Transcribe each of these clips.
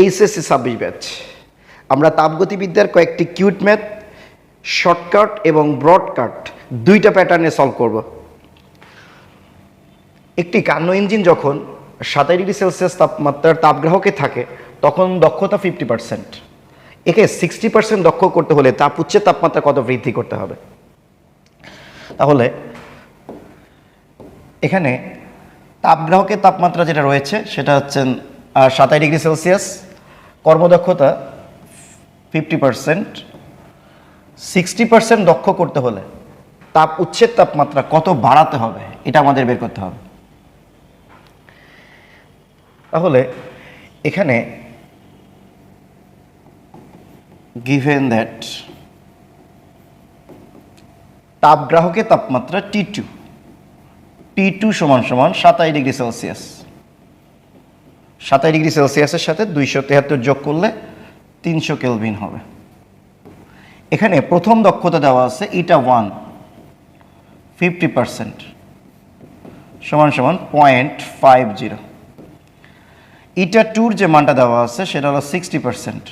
HSC ছাব্বিশ batch আমরা তাপগতিবিদ্যার কয়েকটি কিউট ম্যাথ শর্টকাট এবং ব্রডকাট দুইটা প্যাটার্নে সলভ করব। একটি কান্ন ইঞ্জিন যখন সাতাশ ডিগ্রি সেলসিয়াস তাপমাত্রার তাপগ্রাহকে থাকে, তখন দক্ষতা ফিফটি পার্সেন্ট একে সিক্সটি পার্সেন্ট দক্ষ করতে হলে তাপ উচ্চের তাপমাত্রা কত বৃদ্ধি করতে হবে? তাহলে এখানে তাপগ্রাহকের তাপমাত্রা যেটা রয়েছে, সেটা হচ্ছে সাতাশ ডিগ্রি সেলসিয়াস কর্মদক্ষতা ফিফটি পার্সেন্ট সিক্সটি পার্সেন্ট দক্ষ করতে হলে তাপ, উচ্ছেদ তাপমাত্রা কত বাড়াতে হবে, এটা আমাদের বের করতে হবে। তাহলে এখানে গিভেন দ্যাট তাপগ্রাহকের তাপমাত্রা টি টু টি টু সমান সমান সাতাশ ডিগ্রি সেলসিয়াস। সাতাশ ডিগ্রি সেলসিয়াসের সাথে দুইশো তেহাত্তর যোগ করলে তিনশো কেলভিন হবে। এখানে প্রথম দক্ষতা দেওয়া আছে ইটা ওয়ান, ফিফটি পারসেন্ট, সমান সমান পয়েন্ট ফাইভ জিরো। ইটা টুর যে মানটা দেওয়া আছে সেটা হলো sixty percent,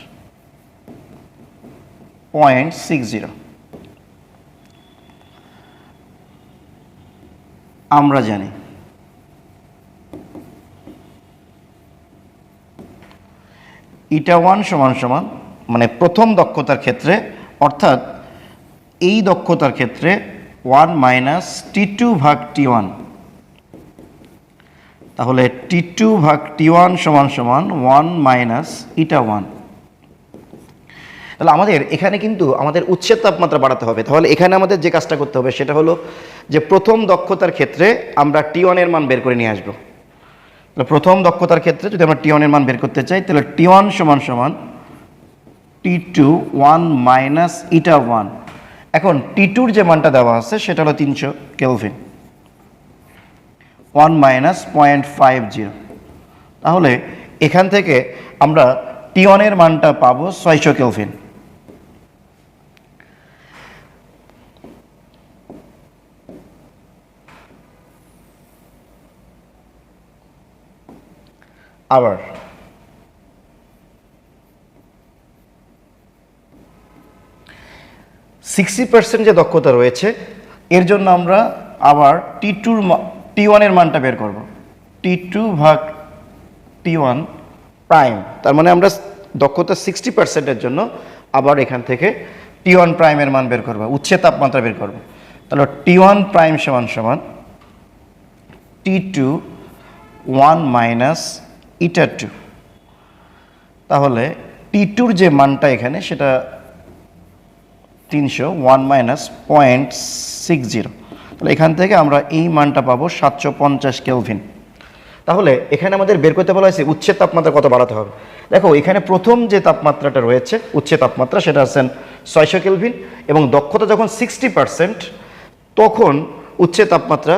point six zero. আমরা জানি ইটা ওয়ান সমান সমান মানে প্রথম দক্ষতার ক্ষেত্রে, অর্থাৎ এই দক্ষতার ক্ষেত্রে ওয়ান মাইনাস টি টু ভাগ টি ওয়ান তাহলে টি টু ভাগ টি ওয়ান সমান সমান ওয়ান মাইনাস ইটা ওয়ান তাহলে আমাদের এখানে কিন্তু আমাদের উচ্ছেদ তাপমাত্রা বাড়াতে হবে। তাহলে এখানে আমাদের যে কাজটা করতে হবে, সেটা হলো যে প্রথম দক্ষতার ক্ষেত্রে আমরা টি ওয়ানের মান বের করে নিয়ে আসব। তাহলে প্রথম দক্ষতার ক্ষেত্রে যদি আমরা টি ওয়ানের মান বের করতে চাই, তাহলে টি ওয়ান সমান সমান T two one minus eta one এখন টি টুর যে মানটা দেওয়া আছে, সেটা হলো তিনশো kelvin one minus point five zero তাহলে এখান থেকে আমরা টি ওয়ানের মানটা পাবো ছয়শো কেলভিন আবার। সিক্সটি পার্সেন্ট যে দক্ষতা রয়েছে, এর জন্য আমরা আবার টি টুর টি ওয়ানের মানটা বের করব। টি টু ভাগ টি ওয়ান প্রাইম তার মানে আমরা দক্ষতা সিক্সটি পার্সেন্টের জন্য আবার এখান থেকে টি ওয়ান প্রাইমের মান বের করব উচ্চে তাপমাত্রা বের করব। তাহলে টি ওয়ান প্রাইম সমান সমান T two one minus eta two তাহলে টি টুর যে মানটা এখানে, সেটা তিনশো one minus point six zero তাহলে এখান থেকে আমরা এই মানটা পাবো সাতশো পঞ্চাশ কেলভিন তাহলে এখানে আমাদের বের করতে বলা হয়েছে, উচ্ছেদ তাপমাত্রা কত বাড়াতে হবে। দেখো, এখানে প্রথম যে তাপমাত্রাটা রয়েছে, উচ্ছেদ তাপমাত্রা, সেটা আছেন ছয়শো কেলভিন এবং দক্ষতা যখন সিক্সটি পার্সেন্ট তখন উচ্ছেদ তাপমাত্রা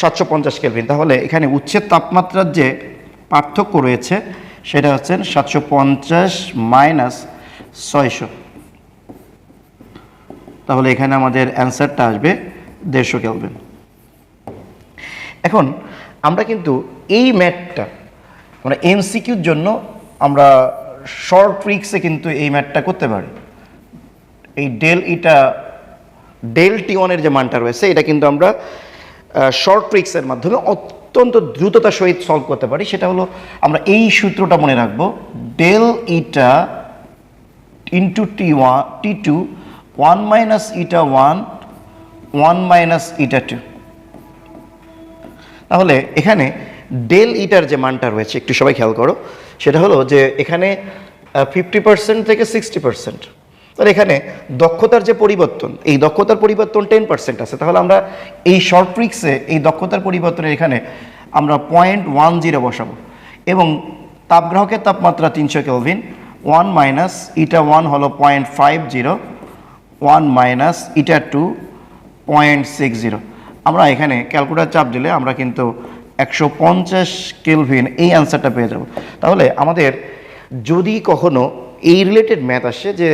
সাতশো পঞ্চাশ কেলভিন তাহলে এখানে উচ্ছেদ তাপমাত্রার যে পার্থক্য রয়েছে, সেটা হচ্ছে সাতশো পঞ্চাশ মাইনাস ছয়শো। তাহলে এখানে আমাদের অ্যান্সারটা আসবে দেড়শো কেলভিন। এখন আমরা কিন্তু এই ম্যাথটা মানে এমসিকিউর জন্য আমরা শর্ট ট্রিক্সে কিন্তু এই ম্যাথটা করতে পারি। এই ডেল ইটা, ডেল টি ওয়ানের যে মানটা রয়েছে, এটা কিন্তু আমরা শর্ট ট্রিক্সের মাধ্যমে অত্যন্ত দ্রুততার সহিত সলভ করতে পারি। সেটা হলো, আমরা এই সূত্রটা মনে রাখব del eta into T one T two one minus eta one one minus eta two তাহলে এখানে ডেল ইটার যে মানটা রয়েছে, একটু সবাই খেয়াল করো, সেটা হলো যে এখানে ফিফটি পার্সেন্ট থেকে সিক্সটি পার্সেন্ট তাহলে এখানে দক্ষতার যে পরিবর্তন, এই দক্ষতার পরিবর্তন টেন পার্সেন্ট আছে। তাহলে আমরা এই শর্ট ট্রিক্সে এই দক্ষতার পরিবর্তনের এখানে আমরা পয়েন্ট ওয়ান জিরো বসাবো। এবং তাপগ্রাহকের তাপমাত্রা তিনশো kelvin one minus eta one হলো point five zero one minus eta two point six zero আমরা এখানে ক্যালকুলেটার চাপ দিলে আমরা কিন্তু একশো পঞ্চাশ কেলভিন এই অ্যান্সারটা পেয়ে যাব। তাহলে আমাদের যদি কখনো এই রিলেটেড ম্যাথ আসে যে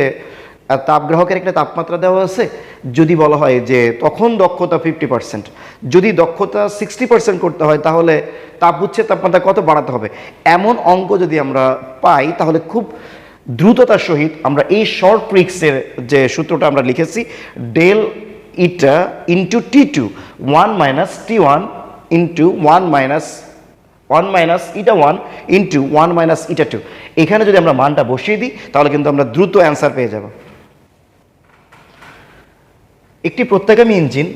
তাপগ্রাহকের একটা তাপমাত্রা দেওয়া আছে। যদি বলা হয় যে তখন দক্ষতা ফিফটি পার্সেন্ট যদি দক্ষতা সিক্সটি পার্সেন্ট করতে হয়, তাহলে তাপ উচ্ছের তাপমাত্রা কত বাড়াতে হবে? এমন অঙ্ক যদি আমরা পাই, তাহলে খুব দ্রুততার সহিত আমরা এই শর্ট ট্রিক্সের যে সূত্রটা আমরা লিখেছি del eta into T two one minus T one into one minus one minus eta one into one minus eta two এখানে যদি আমরা মানটা বসিয়ে দিই, তাহলে কিন্তু আমরা দ্রুত অ্যান্সার পেয়ে যাব। একটি প্রত্যাগামী ইঞ্জিন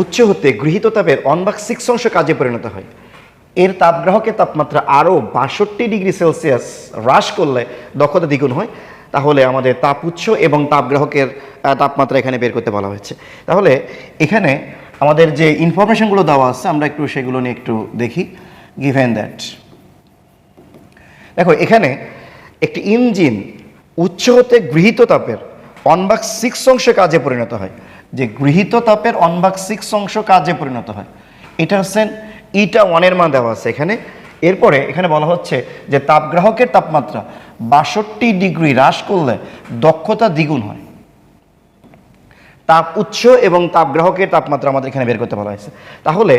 উচ্চ হতে গৃহীত তাপের অনবাক সিক্স অংশ কাজে পরিণত হয়। এর তাপগ্রাহকের তাপমাত্রা আরও বাষট্টি ডিগ্রি সেলসিয়াস হ্রাস করলে দক্ষতা দ্বিগুণ হয়। তাহলে আমাদের তাপ উৎস এবং তাপগ্রাহকের তাপমাত্রা এখানে বের করতে বলা হয়েছে। তাহলে এখানে আমাদের যে ইনফরমেশনগুলো দেওয়া আছে, আমরা একটু সেগুলো নিয়ে একটু দেখি। গিভেন দ্যাট দেখো, এখানে একটি ইঞ্জিন উচ্চ হতে গৃহীত তাপের অনবাক সিক্স অংশ কাজে পরিণত হয়। যে গৃহীত তাপের অনবাক সিক্স অংশ কাজে পরিণত হয়। এটা হচ্ছেন ইটা ওয়ানের মান দেওয়া আছে এখানে। এরপরে এখানে বলা হচ্ছে যে তাপগ্রাহকের তাপমাত্রা বাষট্টি ডিগ্রি হ্রাস করলে দক্ষতা দ্বিগুণ হয়। তাপ উৎস এবং তাপগ্রাহকের তাপমাত্রা আমাদের এখানে বের করতে বলা হয়েছে। তাহলে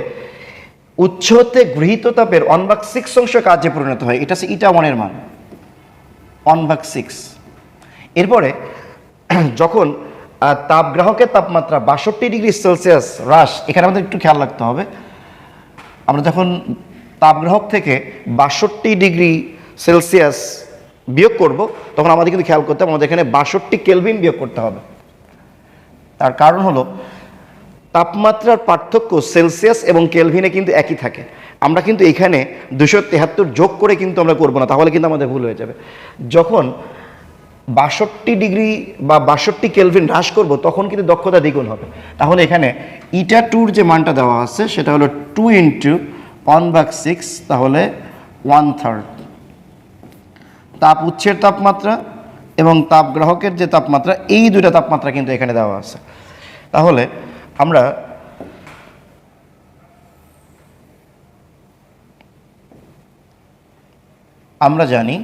উচ্চ হতে গৃহীত তাপের অনবাক সিক্স অংশ কাজে পরিণত হয়, এটা হচ্ছে ইটা ওয়ানের মান। অনবাক সিক্স এরপরে যখন আহ, তাপগ্রাহকের তাপমাত্রা বাষট্টি ডিগ্রি সেলসিয়াস হ্রাস এখানে আমাদের একটু খেয়াল রাখতে হবে। আমরা যখন তাপগ্রাহক থেকে বাষট্টি ডিগ্রি সেলসিয়াস বিয়োগ করব তখন আমাদের কিন্তু খেয়াল করতে হবে আমাদের এখানে বাষট্টি কেলভিন বিয়োগ করতে হবে। তার কারণ হলো তাপমাত্রার পার্থক্য সেলসিয়াস এবং কেলভিনে কিন্তু একই থাকে। আমরা কিন্তু এখানে দুশো তেহাত্তর যোগ করে কিন্তু আমরা করব না তাহলে কিন্তু আমাদের ভুল হয়ে যাবে। যখন বাষট্টি ডিগ্রি বা বাষট্টি কেলভিন হ্রাস করব, তখন কিন্তু দক্ষতা দ্বিগুণ হবে। তাহলে এখানে ইটা টুর যে মানটা দেওয়া আছে, সেটা হলো টু ইন্টু ওয়ান বাক সিক্স, তাহলে ওয়ান থার্ড। তাপ উচ্ছের তাপমাত্রা এবং তাপ গ্রাহকের যে তাপমাত্রা, এই দুইটা তাপমাত্রা কিন্তু এখানে দেওয়া আছে। তাহলে আমরা আমরা জানি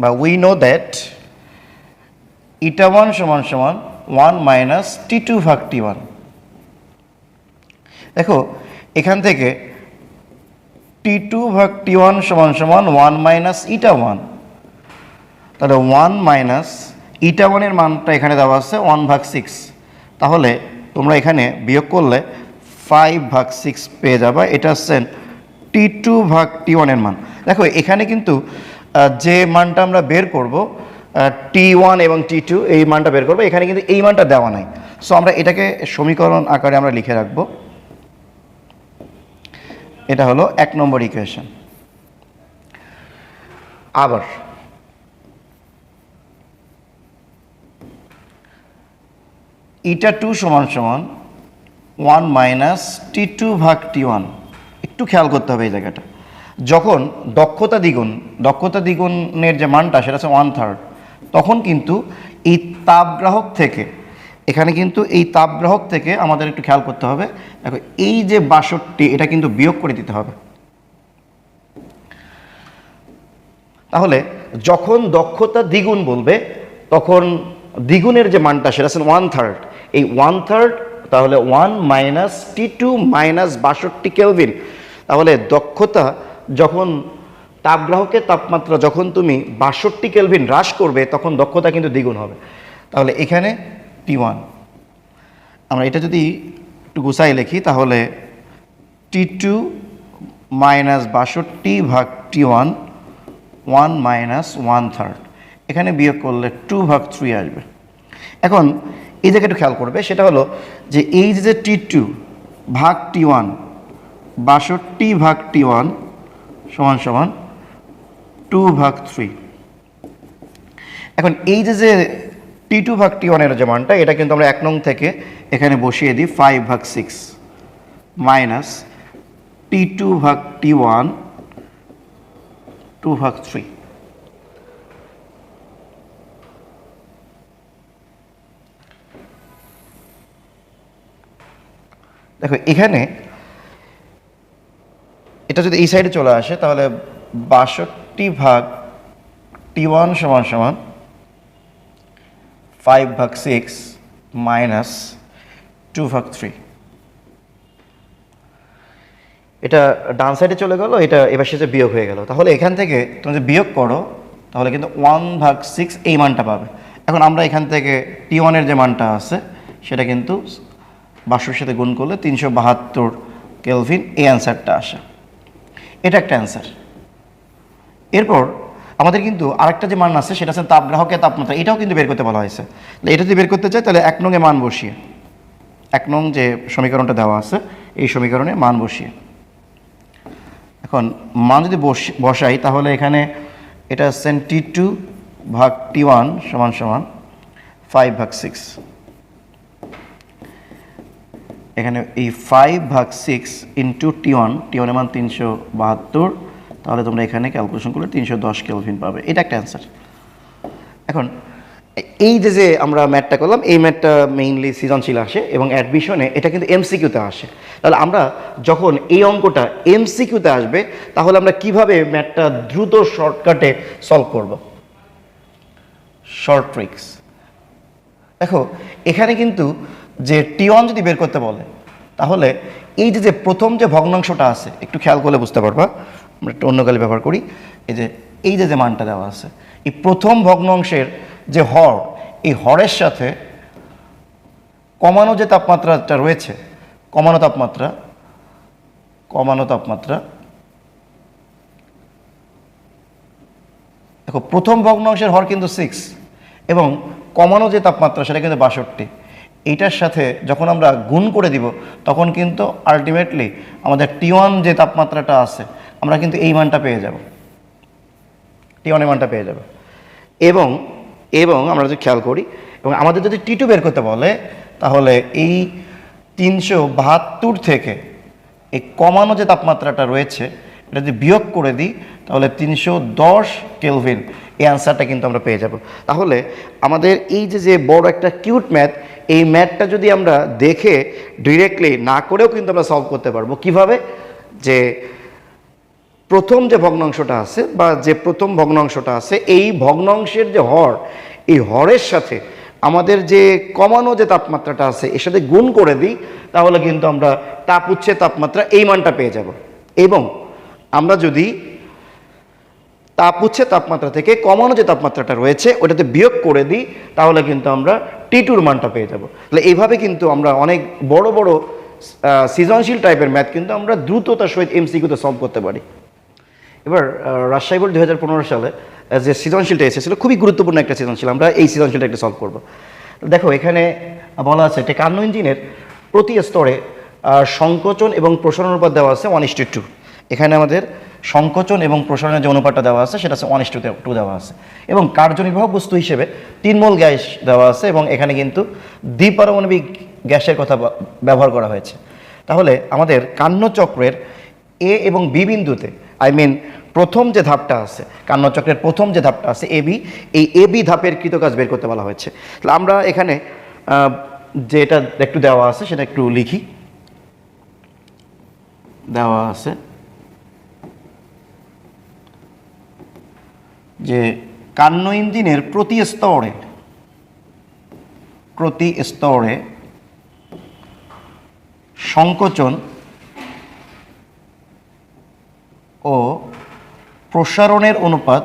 বা we know that eta one সমান সমান ওয়ান মাইনাস টি টু ভাগ টি ওয়ান দেখো, এখান থেকে টি টু ভাগ টি ওয়ান সমান সমান ওয়ান মাইনাস ইটা ওয়ান তাহলে ওয়ান মাইনাস ইটা ওয়ানের মানটা এখানে দেওয়া আছে ওয়ান ভাগ সিক্স তাহলে তোমরা এখানে বিয়োগ করলে ফাইভ ভাগ সিক্স পেয়ে যাবা, এটা হচ্ছে টি টু ভাগ টি ওয়ানের মান। দেখো, এখানে কিন্তু যে মানটা আমরা বের করব টি ওয়ান এবং টি টু এই মানটা বের করব। এখানে কিন্তু এই মানটা দেওয়া নাই। সো আমরা এটাকে সমীকরণ আকারে আমরা লিখে রাখব। এটা হলো এক নম্বর ইকুয়েশন আবার ইটা টু সমান সমান ওয়ান মাইনাস টি টু ভাগ টি ওয়ান একটু খেয়াল করতে হবে এই জায়গাটা। যখন দক্ষতা দ্বিগুণ, দক্ষতা দ্বিগুণের যে মানটা সেটা হচ্ছে ওয়ান থার্ড তখন কিন্তু এই তাপগ্রাহক থেকে, এখানে কিন্তু এই তাপগ্রাহক থেকে আমাদের একটু খেয়াল করতে হবে, দেখো এই যে বাষট্টি, এটা কিন্তু বিয়োগ করে দিতে হবে। তাহলে যখন দক্ষতা দ্বিগুণ বলবে, তখন দ্বিগুণের যে মানটা সেটা হচ্ছে ওয়ান থার্ড এই ওয়ান থার্ড তাহলে one minus T two minus বাষট্টি কেলভিন তাহলে দক্ষতা যখন তাপগ্রাহকের তাপমাত্রা যখন তুমি বাষট্টি কেলভিন হ্রাস করবে, তখন দক্ষতা কিন্তু দ্বিগুণ হবে। তাহলে এখানে টি ওয়ান আমরা এটা যদি একটু গুছাই লিখি, তাহলে টি টু মাইনাস বাষট্টি ভাগ T one one minus one third এখানে বিয়োগ করলে টু ভাগ থ্রি আসবে। এখন এই জায়গাটা একটু খেয়াল করবে, সেটা হলো যে এই যে টি টু ভাগ টি ওয়ান বাষট্টি ভাগ টি ওয়ান সমান সমান টু ভাগ থ্রি এখন এই যে যে টি টু ভাগ টি ওয়ানের যে মানটা, এটা কিন্তু আমরা এক নং থেকে এখানে বসিয়ে দিই ফাইভ ভাগ সিক্স মাইনাস টি টু ভাগ টি ওয়ান টু ভাগ থ্রি দেখো, এখানে এটা যদি এই সাইডে চলে আসে, তাহলে বাষট্টি ভাগ টি ওয়ান সমান সমান ফাইভ ভাগ সিক্স মাইনাস টু ভাগ থ্রি এটা ডান সাইডে চলে গেল, এটা এবার শেষে বিয়োগ হয়ে গেল। তাহলে এখান থেকে তুমি যদি বিয়োগ করো, তাহলে কিন্তু ওয়ান ভাগ সিক্স এই মানটা পাবে। এখন আমরা এখান থেকে টি ওয়ানের যে মানটা আছে, সেটা কিন্তু বাষ্পের সাথে গুণ করলে তিনশো বাহাত্তর কেলভিন এই অ্যান্সারটা আসে। এটা একটা অ্যান্সার এরপর আমাদের কিন্তু আরেকটা যে মান আছে, সেটা হচ্ছে তাপগ্রাহকের তাপমাত্রা। এটাও কিন্তু বের করতে বলা হয়েছে। এটা যদি বের করতে চাই, তাহলে এক নংয়ে মান বসিয়ে, এক নং যে সমীকরণটা দেওয়া আছে, এই সমীকরণে মান বসিয়ে। এখন মান যদি বস- বসাই, তাহলে এখানে এটা হচ্ছেন টি টু ভাগ টি ওয়ান সমান সমান ফাইভ ভাগ সিক্স এখানে এই ফাইভ ভাগ six into T one T ওয়ানের মান তিনশো বাহাত্তর, তাহলে তোমরা এখানে ক্যালকুলেশন করলে তিনশো দশ কেলভিন পাবে। এটা একটা অ্যান্সার এখন, এই যে যে আমরা ম্যাথটা করলাম, এই ম্যাথটা মেইনলি সৃজনশীল আসে এবং অ্যাডমিশনে এটা কিন্তু এমসিকিউতে আসে। তাহলে আমরা যখন এই অঙ্কটা এমসিকিউতে আসবে, তাহলে আমরা কীভাবে ম্যাটটা দ্রুত শর্টকাটে সলভ করব? শর্ট ট্রিক্স দেখো, এখানে কিন্তু যে টি ওয়ান যদি বের করতে বলে, তাহলে এই যে যে প্রথম যে ভগ্নাংশটা আছে, একটু খেয়াল করলে বুঝতে পারবা। আমরা একটু অন্য গালি ব্যবহার করি। এই যে এই যে যে মানটা দেওয়া আছে, এই প্রথম ভগ্নাংশের যে হর, এই হরের সাথে কমানো যে তাপমাত্রাটা রয়েছে, কমানো তাপমাত্রা কমানো তাপমাত্রা, দেখো, প্রথম ভগ্নাংশের হর কিন্তু সিক্স এবং কমানো যে তাপমাত্রা, সেটা কিন্তু বাষট্টি। এইটার সাথে যখন আমরা গুণ করে দিব, তখন কিন্তু আলটিমেটলি আমাদের টি ওয়ান যে তাপমাত্রাটা আছে, আমরা কিন্তু এই মানটা পেয়ে যাব। টি ওয়ানের মানটা পেয়ে যাব। এবং এবং আমরা যদি খেয়াল করি, এবং আমাদের যদি টি টু বের করতে বলে, তাহলে এই তিনশো বাহাত্তর থেকে এই কমানো যে তাপমাত্রাটা রয়েছে, এটা যদি বিয়োগ করে দিই, তাহলে তিনশো দশ কেলভিন, এই অ্যান্সারটা কিন্তু আমরা পেয়ে যাব। তাহলে আমাদের এই যে যে বড় একটা কিউট ম্যাথ এই ম্যাথটা যদি আমরা দেখে ডিরেক্টলি না করেও কিন্তু আমরা সলভ করতে পারব। কীভাবে? যে প্রথম যে ভগ্নাংশটা আছে বা যে প্রথম ভগ্নাংশটা আছে, এই ভগ্নাংশের যে হর, এই হরের সাথে আমাদের যে কমানো যে তাপমাত্রাটা আছে, এর সাথে গুণ করে দিই, তাহলে কিন্তু আমরা তাপ উচ্ছে তাপমাত্রা এই মানটা পেয়ে যাব। এবং আমরা যদি তাপ উচ্ছে তাপমাত্রা থেকে কমানো যে তাপমাত্রাটা রয়েছে, ওটাতে বিয়োগ করে দিই, তাহলে কিন্তু আমরা টি টুর মানটা পেয়ে যাব। তাহলে এইভাবে কিন্তু আমরা অনেক বড় বড় সৃজনশীল টাইপের ম্যাথ কিন্তু আমরা দ্রুততার সহিত এমসিকিউতে সলভ করতে পারি। এবার রাজশাহী বোর্ড দুই সালে যে সৃজনশীলটা এসেছিল, খুবই গুরুত্বপূর্ণ একটা সৃজনশীল। আমরা এই সৃজনশীলটা একটা সলভ করব। দেখো, এখানে বলা আছে যে কান্ন ইঞ্জিনের প্রতি স্তরে সংকোচন এবং প্রসারণ অনুপাত দেওয়া আছে ওয়ান ইস্টু টু এখানে আমাদের সংকোচন এবং প্রসারণের যে অনুপাতটা দেওয়া আছে, সেটা হচ্ছে ওয়ান ইস্টু টু দেওয়া আছে। এবং কার্যনির্বাহ বস্তু হিসেবে তিন মোল গ্যাস দেওয়া আছে এবং এখানে কিন্তু দ্বিপারমাণবিক গ্যাসের কথা ব্যবহার করা হয়েছে। তাহলে আমাদের কান্নচক্রের এ এবং বি বিন্দুতে আই মিন প্রথম যে ধাপটা আছে, কান্নচক্রের প্রথম যে ধাপটা আছে এ বি এই এ বি ধাপের কৃতকাজ বের করতে বলা হয়েছে। তাহলে আমরা এখানে যেটা একটু দেওয়া আছে, সেটা একটু লিখি। দেওয়া আছে। যে কান্ন ইঞ্জিনের প্রতি স্তরে প্রতি স্তরে সংকোচন ও প্রসারণের অনুপাত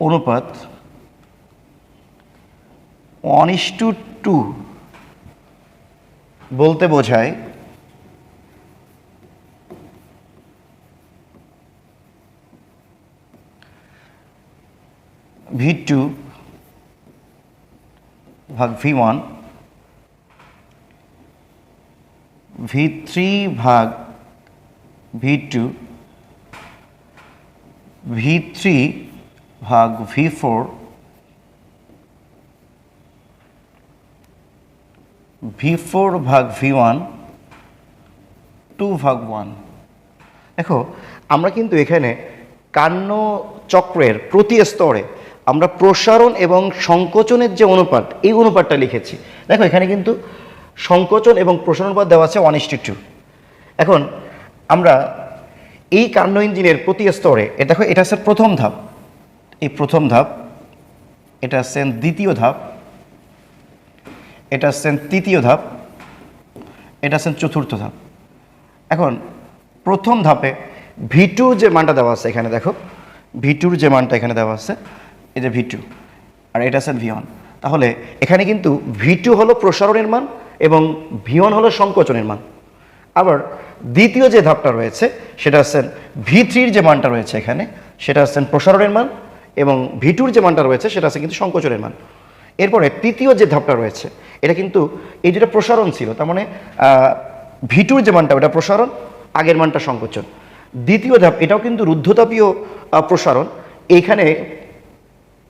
অনুপাত ওয়ান টু টু বলতে বোঝায় ভি টু ভাগ ভি ওয়ান ভি থ্রি ভাগ ভি টু ভি থ্রি ভাগ ভি ফোর ভি ফোর ভাগ ভি ওয়ান টু ভাগ ওয়ান দেখো, আমরা কিন্তু এখানে কান্ন চক্রের প্রতি স্তরে আমরা প্রসারণ এবং সংকোচনের যে অনুপাত, এই অনুপাতটা লিখেছি। দেখো, এখানে কিন্তু সংকোচন এবং প্রসারণ অনুপাত দেওয়া আছে ওয়ান ইস্টি টু এখন আমরা এই কার্নো ইঞ্জিনের প্রতি স্তরে এ দেখো, এটা হচ্ছে প্রথম ধাপ। এই প্রথম ধাপ, এটা হচ্ছে দ্বিতীয় ধাপ, এটা হচ্ছে তৃতীয় ধাপ, এটা হচ্ছে চতুর্থ ধাপ। এখন প্রথম ধাপে ভিটুর যে মানটা দেওয়া আছে এখানে দেখো ভিটুর যে মানটা এখানে দেওয়া আছে যে ভি টু আর এটা আছে ভি ওয়ান তাহলে এখানে কিন্তু ভি টু হলো প্রসারণের মান এবং ভি ওয়ান হলো সংকোচনের মান। আবার দ্বিতীয় যে ধাপটা রয়েছে, সেটা হচ্ছে ভি থ্রির যে মানটা রয়েছে এখানে, সেটা হচ্ছে প্রসারণের মান এবং ভি টুর যে মানটা রয়েছে, সেটা আছে কিন্তু সংকোচনের মান। এরপরে তৃতীয় যে ধাপটা রয়েছে, এটা কিন্তু এই যেটা প্রসারণ ছিল, তার মানে ভি টুর যে মানটা, ওটা প্রসারণ, আগের মানটা সংকোচন। দ্বিতীয় ধাপ, এটাও কিন্তু রুদ্ধতাপীয় প্রসারণ। এইখানে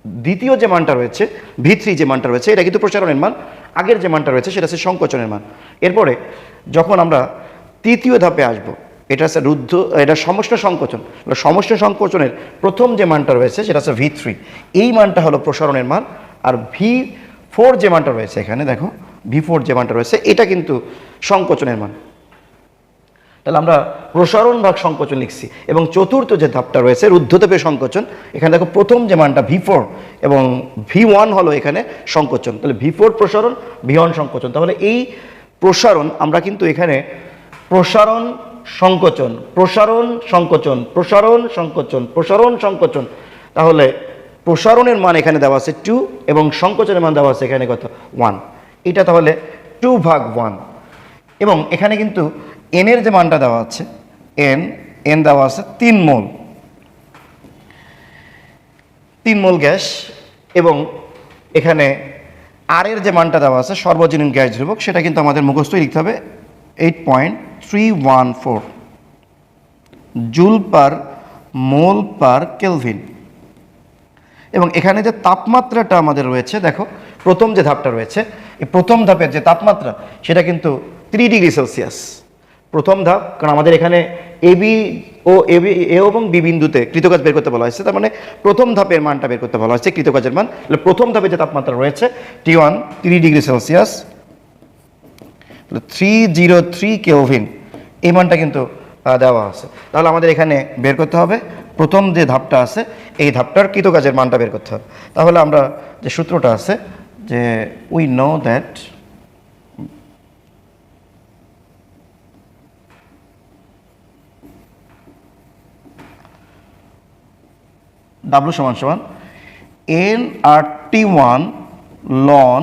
দ্বিতীয় যে মানটা রয়েছে ভি থ্রি যে মানটা রয়েছে, এটা কিন্তু প্রসারণের মান। আগের যে মানটা রয়েছে, সেটা হচ্ছে সংকোচনের মান। এরপরে যখন আমরা তৃতীয় ধাপে আসব, এটা হচ্ছে রুদ্ধ, এটা সমষ্ণ সংকোচন। সমষ্ণ সংকোচনের প্রথম যে মানটা রয়েছে, সেটা হচ্ছে ভি থ্রি এই মানটা হলো প্রসারণের মান। আর ভি ফোর যে মানটা রয়েছে এখানে, দেখো ভি ফোর যে মানটা রয়েছে, এটা কিন্তু সংকোচনের মান। তাহলে আমরা প্রসারণ ভাগ সংকোচন লিখছি। এবং চতুর্থ যে ধাপটা রয়েছে রুদ্ধতাপের সংকোচন, এখানে দেখো প্রথম যে মানটা ভি ফোর এবং ভি ওয়ান হলো এখানে সংকোচন। তাহলে ভি ফোর প্রসারণ, ভি ওয়ান সংকোচন। তাহলে এই প্রসারণ আমরা কিন্তু এখানে প্রসারণ সংকোচন প্রসারণ সংকোচন প্রসারণ সংকোচন প্রসারণ সংকোচন। তাহলে প্রসারণের মান এখানে দেওয়া আছে টু এবং সংকোচনের মান দেওয়া আছে এখানে কত? ওয়ান এটা তাহলে টু ভাগ ওয়ান এবং এখানে কিন্তু এনের যে মানটা দেওয়া আছে এন এন দেওয়া আছে তিন মোল। তিন মোল গ্যাস এবং এখানে আর এর যে মানটা দেওয়া আছে, সর্বজনীন গ্যাস ধ্রুবক, সেটা কিন্তু আমাদের মুখস্থই লিখতে হবে eight point three one four joule per mole per kelvin. এবং এখানে যে তাপমাত্রাটা আমাদের রয়েছে, দেখো, প্রথম যে ধাপটা রয়েছে, এই প্রথম ধাপের যে তাপমাত্রা, সেটা কিন্তু থ্রি ডিগ্রি সেলসিয়াস প্রথম ধাপ, কারণ আমাদের এখানে এবি ও এবি এ এবং বি বিন্দুতে কৃতকাজ বের করতে বলা হয়েছে। তার মানে প্রথম ধাপের মানটা বের করতে বলা হয়েছে কৃতকাজের মান। তাহলে প্রথম ধাপে যে তাপমাত্রা রয়েছে T one three degree Celsius three zero three kelvin এই মানটা কিন্তু দেওয়া আছে। তাহলে আমাদের এখানে বের করতে হবে। প্রথম যে ধাপটা আছে, এই ধাপটার কৃতকাজের মানটা বের করতে হবে। তাহলে আমরা যে সূত্রটা আছে, যে উই নো দ্যাট ডাব্লু সমান সমান N R T one ln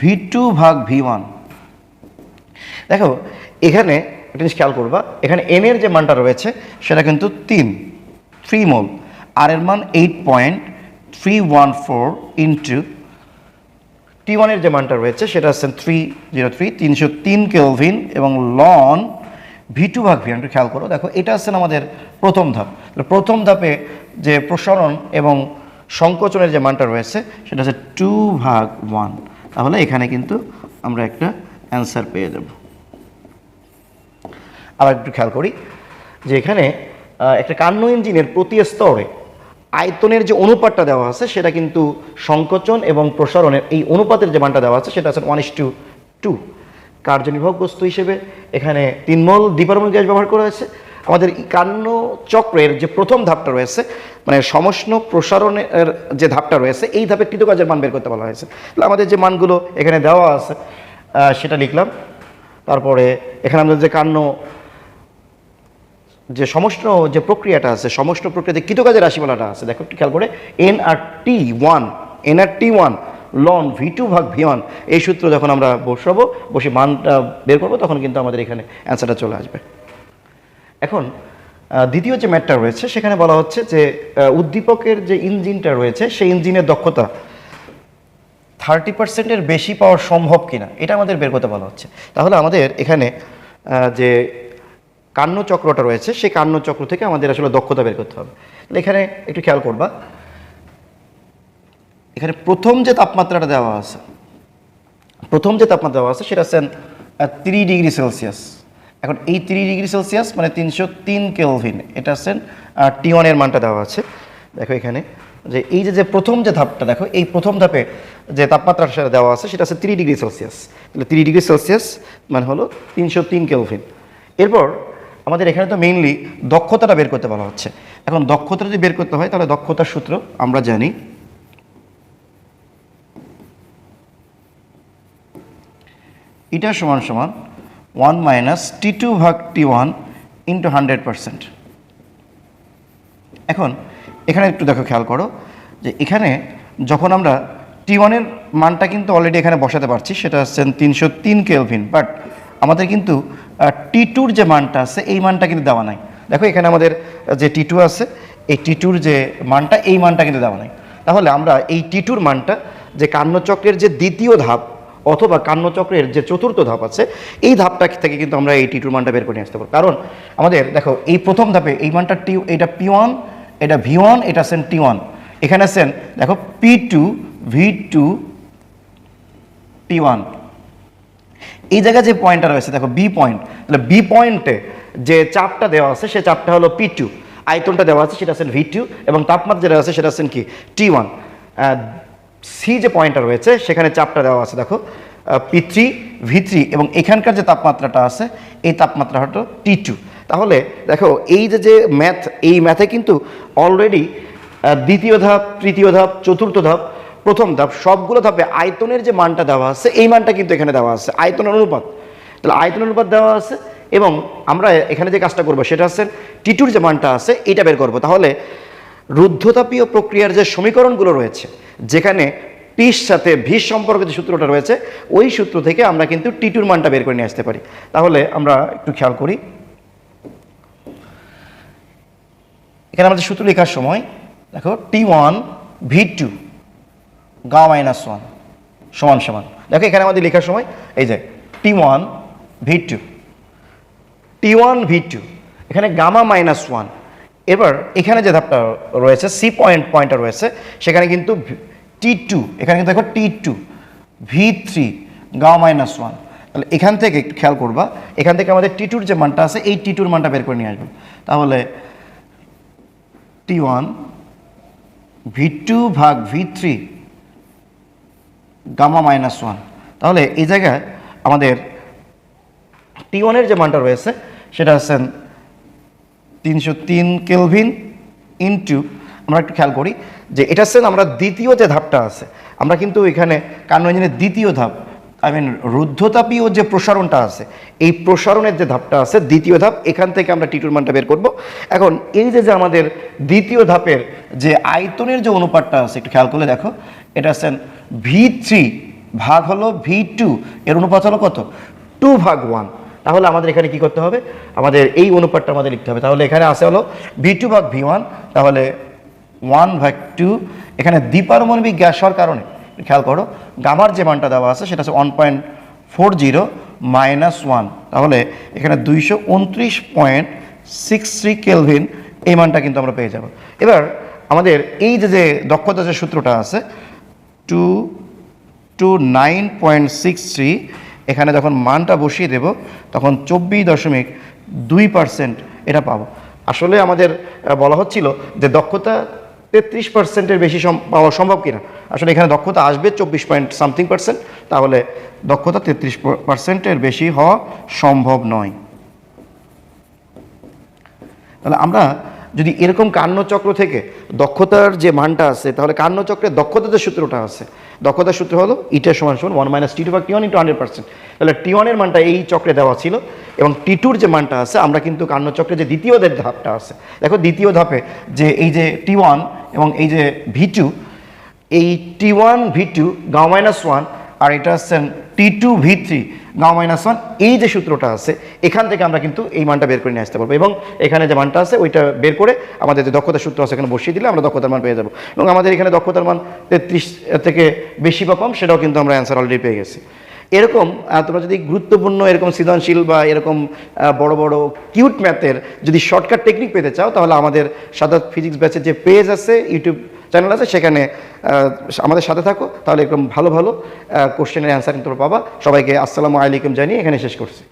V two ভাগ ভি ওয়ান দেখো, এখানে একটা জিনিস খেয়াল করবা, এখানে এন এর যে মানটা রয়েছে, সেটা কিন্তু তিন থ্রি মোল। আর এর মান eight point three one four into T ওয়ানের যে মানটা রয়েছে, সেটা হচ্ছে থ্রি জিরো থ্রি তিনশো তিন কেলভিন এবং লন ভি টু ভাগ ভি, একটু খেয়াল করো। দেখো, এটা হচ্ছে আমাদের প্রথম ধাপ। প্রথম ধাপে যে প্রসারণ এবং সংকোচনের যে মানটা রয়েছে, সেটা হচ্ছে টু ভাগ ওয়ান। তাহলে এখানে কিন্তু আমরা একটা অ্যান্সার পেয়ে যাব। আবার একটু খেয়াল করি যে এখানে একটা কান্ন ইঞ্জিনের প্রতি স্তরে আয়তনের যে অনুপাতটা দেওয়া আছে, সেটা কিন্তু সংকোচন এবং প্রসারণের এই অনুপাতের যে মানটা দেওয়া আছে, সেটা আছে ওয়ান ইস টু টু। কার্যনির্বাহক বস্তু হিসেবে এখানে তিনমল দ্বিপারমাণবিক গ্যাস ব্যবহার করা হয়েছে। আমাদের কান্ন চক্রের যে প্রথম ধাপটা রয়েছে মানে সমষ্ণ প্রসারণের যে ধাপটা রয়েছে, এই ধাপে কৃতকাজের মান বের করতে বলা হয়েছে। তাহলে আমাদের যে মানগুলো এখানে দেওয়া আছে সেটা লিখলাম। তারপরে এখানে আমাদের যে কান্ন যে সমষ্ণ যে প্রক্রিয়াটা আছে, সমষ্ণ প্রক্রিয়াতে কৃতকাজের রাশিমালাটা আছে। দেখো, একটু খেয়াল করে N R T one N R T one ln V two ভাগ ভি ওয়ান, এই সূত্র যখন আমরা বসাবো, বসে মানটা বের করব, তখন কিন্তু আমাদের এখানে অ্যান্সারটা চলে আসবে। এখন দ্বিতীয় যে ম্যাটটা রয়েছে, সেখানে বলা হচ্ছে যে উদ্দীপকের যে ইঞ্জিনটা রয়েছে, সেই ইঞ্জিনের দক্ষতা থার্টি পার্সেন্টের বেশি পাওয়া সম্ভব কিনা, এটা আমাদের বের করতে বলা হচ্ছে। তাহলে আমাদের এখানে যে কান্ন চক্রটা রয়েছে, সেই কান্ন চক্র থেকে আমাদের আসলে দক্ষতা বের করতে হবে। এখানে একটু খেয়াল করবা এখানে প্রথম যে তাপমাত্রাটা দেওয়া আছে, প্রথম যে তাপমাত্রা দেওয়া আছে সেটা হচ্ছে থ্রি ডিগ্রি সেলসিয়াস। এখন এই থ্রি ডিগ্রি সেলসিয়াস মানে তিনশো তিন কেলভিন, এটা হচ্ছে টি ওয়ানের মানটা দেওয়া আছে। দেখো এখানে, যে এই যে যে প্রথম যে ধাপটা, দেখো এই প্রথম ধাপে যে তাপমাত্রা সেটা দেওয়া আছে সেটা হচ্ছে থ্রি ডিগ্রি সেলসিয়াস। তাহলে থ্রি ডিগ্রি সেলসিয়াস মানে হলো তিনশো তিন কেলভিন। এরপর আমাদের এখানে তো মেইনলি দক্ষতাটা বের করতে বলা হচ্ছে। এখন দক্ষতা যদি বের করতে হয়, তাহলে দক্ষতার সূত্র আমরা জানি এটা সমান সমান ওয়ান মাইনাস টি টু ভাগ T one into hundred percent এখন এখানে একটু দেখো খেয়াল করো যে এখানে যখন আমরা টি ওয়ানের মানটা কিন্তু অলরেডি এখানে বসাতে পারছি, সেটা হচ্ছে তিনশো তিন কেলভিন বাট আমাদের কিন্তু টি টুর যে মানটা আছে, এই মানটা কিন্তু দেওয়া নাই। দেখো এখানে আমাদের যে টি টু আছে, এই টি টুর যে মানটা, এই মানটা কিন্তু দেওয়া নাই। তাহলে আমরা এই টি টুর মানটা, যে কান্নচক্রের যে দ্বিতীয় ধাপ অথবা কান্নচক্রের যে চতুর্থ ধাপ আছে, এই ধাপটা থেকে কিন্তু আমরা এই টি টুর মানটা বের করে আসতে পারব। কারণ আমাদের, দেখো, এই প্রথম ধাপে এই মানটা টি এটা পি ওয়ান এটা ভি ওয়ান এটা সেন টি ওয়ান এখানে আছেন দেখো P two V two T one এই জায়গায় যে পয়েন্টটা রয়েছে, দেখো বি পয়েন্ট তাহলে বি পয়েন্টে যে চাপটা দেওয়া আছে, সে চাপটা হলো পি টু আয়তনটা দেওয়া আছে, সেটা আছেন ভি টু এবং তাপমাত্রা যেটা আছে, সেটা আছেন কি? টি ওয়ান সি যে পয়েন্টটা রয়েছে, সেখানে চাপটা দেওয়া আছে, দেখো। পি থ্রি ভি থ্রি এবং এখানকার যে তাপমাত্রাটা আছে, এই তাপমাত্রা হলো টি টু তাহলে, দেখো, এই যে যে ম্যাথ এই ম্যাথে কিন্তু অলরেডি দ্বিতীয় ধাপ, তৃতীয় ধাপ, চতুর্থ ধাপ, প্রথম ধাপ, সবগুলো ধাপে আয়তনের যে মানটা দেওয়া আছে, এই মানটা কিন্তু এখানে দেওয়া আছে, আয়তনের অনুপাত। তাহলে আয়তন অনুপাত দেওয়া আছে, এবং আমরা এখানে যে কাজটা করব, সেটা হচ্ছে টিটুর যে মানটা আছে এটা বের করব। তাহলে রুদ্ধতাপীয় প্রক্রিয়ার যে সমীকরণগুলো রয়েছে, যেখানে টির সাথে ভিস সম্পর্কে যে সূত্রটা রয়েছে, ওই সূত্র থেকে আমরা কিন্তু টিটুর মানটা বের করে নিয়ে আসতে পারি। তাহলে আমরা একটু খেয়াল করি। এখানে আমাদের সূত্র লেখার সময়, দেখো টি ওয়ান ভি টু গা মাইনাস ওয়ান সমান সমান। দেখো এখানে আমাদের লেখার সময়, এই যে T one V two T one V two gamma gamma minus ওয়ান এবার এখানে যে ধাপটা রয়েছে সি পয়েন্ট পয়েন্টটা রয়েছে, সেখানে কিন্তু টি টু এখানে কিন্তু দেখো T two V three gamma minus one তাহলে এখান থেকে একটু খেয়াল করবা, এখান থেকে আমাদের টি টুর যে মানটা আছে, এই টি টুর মানটা বের করে নিয়ে আসব। তাহলে টি ওয়ান ভি টু ভাগ V three gamma minus one তাহলে এই জায়গায় আমাদের টি ওয়ানের যে মানটা রয়েছে, সেটা হচ্ছেন তিনশো তিন কেলভিন ইন্টু আমরা একটু খেয়াল করি, যে এটা সেন আমরা দ্বিতীয় যে ধাপটা আছে, আমরা কিন্তু এখানে কান্ন ইঞ্জিনের দ্বিতীয় ধাপ আই মিন রুদ্ধতাপীয় যে প্রসারণটা আছে, এই প্রসারণের যে ধাপটা আছে, দ্বিতীয় ধাপ, এখান থেকে আমরা টিটুর মানটা বের করব। এখন এই যে যে আমাদের দ্বিতীয় ধাপের যে আয়তনের যে অনুপাতটা আছে, একটু খেয়াল করলে দেখো, এটা হচ্ছেন ভি ভাগ হলো ভি টু এর অনুপাত হলো কত? টু ভাগ ওয়ান তাহলে আমাদের এখানে কি করতে হবে? আমাদের এই অনুপাতটা আমাদের লিখতে হবে। তাহলে এখানে আসে হলো ভি টু ভাগ ভি ওয়ান তাহলে ওয়ান ভাগ টু এখানে দ্বিপারমাণবিক গ্যাস হওয়ার কারণে, খেয়াল করো, গামার যে মানটা দেওয়া আছে সেটা হচ্ছে one point four zero minus one তাহলে এখানে দুইশো উনত্রিশ পয়েন্ট সিক্স থ্রি কেলভিন এই মানটা কিন্তু আমরা পেয়ে যাব। এবার আমাদের এই যে যে দক্ষতা যে সূত্রটা আছে two two nine point six three এখানে যখন মানটা বসিয়ে দেব, তখন চব্বিশ দশমিক দুই পার্সেন্ট এটা পাবো। আসলে আমাদের বলা হচ্ছিল যে দক্ষতা তেত্রিশ পার্সেন্টের বেশি পাওয়া সম্ভব কিনা। আসলে এখানে দক্ষতা আসবে চব্বিশ পয়েন্ট সামথিং পার্সেন্ট, তাহলে দক্ষতা তেত্রিশ পার্সেন্টের বেশি হওয়া সম্ভব নয়। তাহলে আমরা যদি এরকম কান্নচক্র থেকে দক্ষতার যে মানটা আছে, তাহলে কান্নচক্রের দক্ষতার সূত্রটা আছে দক্ষতার সূত্র হলো ইটের সমান সমান ওয়ান মাইনাস টি টু বা T one into hundred percent তাহলে টি ওয়ানের মানটা এই চক্রে দেওয়া ছিল এবং টি টুর যে মানটা আছে, আমরা কিন্তু কান্নচক্রে যে দ্বিতীয় ধাপটা আছে, দেখো দ্বিতীয় ধাপে যে এই যে টি ওয়ান এবং এই যে ভি টু এই টি ওয়ান ভি টু গাও মাইনাস ওয়ান আর এটা হচ্ছেন টি টু ভি থ্রি গাও মাইনাস ওয়ান, এই যে সূত্রটা আছে, এখান থেকে আমরা কিন্তু এই মানটা বের করে নিয়ে আসতে পারব। এবং এখানে যে মানটা আছে, ওইটা বের করে আমাদের যে দক্ষতার সূত্র আছে, এখানে বসিয়ে দিলে আমরা দক্ষতার মান পেয়ে যাব। এবং আমাদের এখানে দক্ষতার মান তেত্রিশ থেকে বেশি বা কম, সেটাও কিন্তু আমরা অ্যান্সার অলরেডি পেয়ে গেছি। এরকম তোমরা যদি গুরুত্বপূর্ণ এরকম সৃজনশীল বা এরকম বড় বড় কিউট ম্যাথের যদি শর্টকাট টেকনিক পেতে চাও, তাহলে আমাদের সাদা ফিজিক্স ব্যাচের যে পেজ আছে ইউটিউব চ্যানেল আছে, সেখানে আমাদের সাথে থাকো, তাহলে একদম ভালো ভালো কোশ্চেনের অ্যান্সার কিন্তু পাবা। সবাইকে আসসালামু আলাইকুম জানিয়ে এখানে শেষ করছি।